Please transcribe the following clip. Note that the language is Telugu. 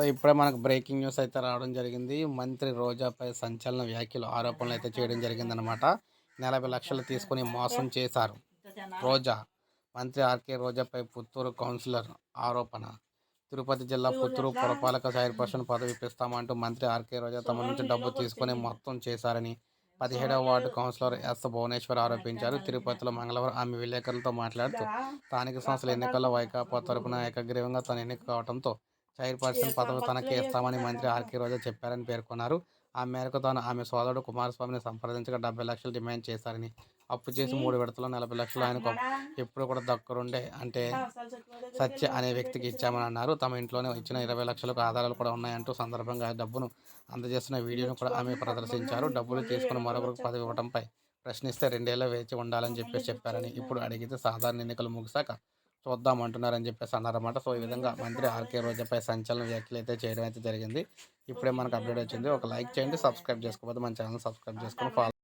సో ఇప్పుడే మనకు బ్రేకింగ్ న్యూస్ అయితే రావడం జరిగింది. మంత్రి రోజాపై సంచలన వ్యాఖ్యలు ఆరోపణలు అయితే చేయడం జరిగిందనమాట నలభై లక్షలు తీసుకుని మోసం చేశారు రోజా. మంత్రి ఆర్కే రోజాపై పుత్తూరు కౌన్సిలర్ ఆరోపణ. తిరుపతి జిల్లా పుత్తూరు పురపాలక చైర్పర్సన్ పదవి ఇప్పిస్తామంటూ మంత్రి ఆర్కే రోజా తమ నుంచి డబ్బు తీసుకుని మొత్తం చేశారని పదిహేడవ వార్డు కౌన్సిలర్ ఎస్ భువనేశ్వర్ ఆరోపించారు. తిరుపతిలో మంగళవారం ఆమె విలేకరులతో మాట్లాడుతూ స్థానిక సంస్థల ఎన్నికల్లో వైకాపా తరపున ఏకగ్రీవంగా తన ఎన్నిక కావడంతో చైర్పర్సన్ పదవి తనకే ఇస్తామని మంత్రి ఆర్కే రోజా చెప్పారని పేర్కొన్నారు. ఆ మేరకు తాను ఆమె సోదరుడు కుమారస్వామిని సంప్రదించగా డెబ్బై లక్షలు డిమాండ్ చేశారని. అప్పు చేసి మూడు విడతలో నలభై లక్షలు ఆయనకు ఎప్పుడు కూడా దక్కరుండే అంటే సత్య అనే వ్యక్తికి ఇచ్చామని అన్నారు. తమ ఇంట్లోనే ఇచ్చిన ఇరవై లక్షలకు ఆధారాలు కూడా ఉన్నాయంటూ సందర్భంగా డబ్బును అందజేస్తున్న వీడియోను కూడా ఆమె ప్రదర్శించారు. డబ్బులు తీసుకుని మరొకరికి పదవి ఇవ్వడంపై ప్రశ్నిస్తే రెండేళ్ళ వేచి ఉండాలని చెప్పేసి చెప్పారని. ఇప్పుడు అడిగితే సాధారణ ఎన్నికలు ముగిశాక చూద్దామంటున్నారని చెప్పేసి అన్నారన్నమాట. సో ఈ విధంగా మంత్రి ఆర్కే రోజాపై సంచలన వ్యాఖ్యలు అయితే చేయడం అయితే జరిగింది. ఇప్పుడే మనకు అప్డేట్ వచ్చింది. ఒక లైక్ చేయండి సబ్స్క్రైబ్ చేసుకోకపోతే మన ఛానల్ సబ్స్క్రైబ్ చేసుకొని ఫాలో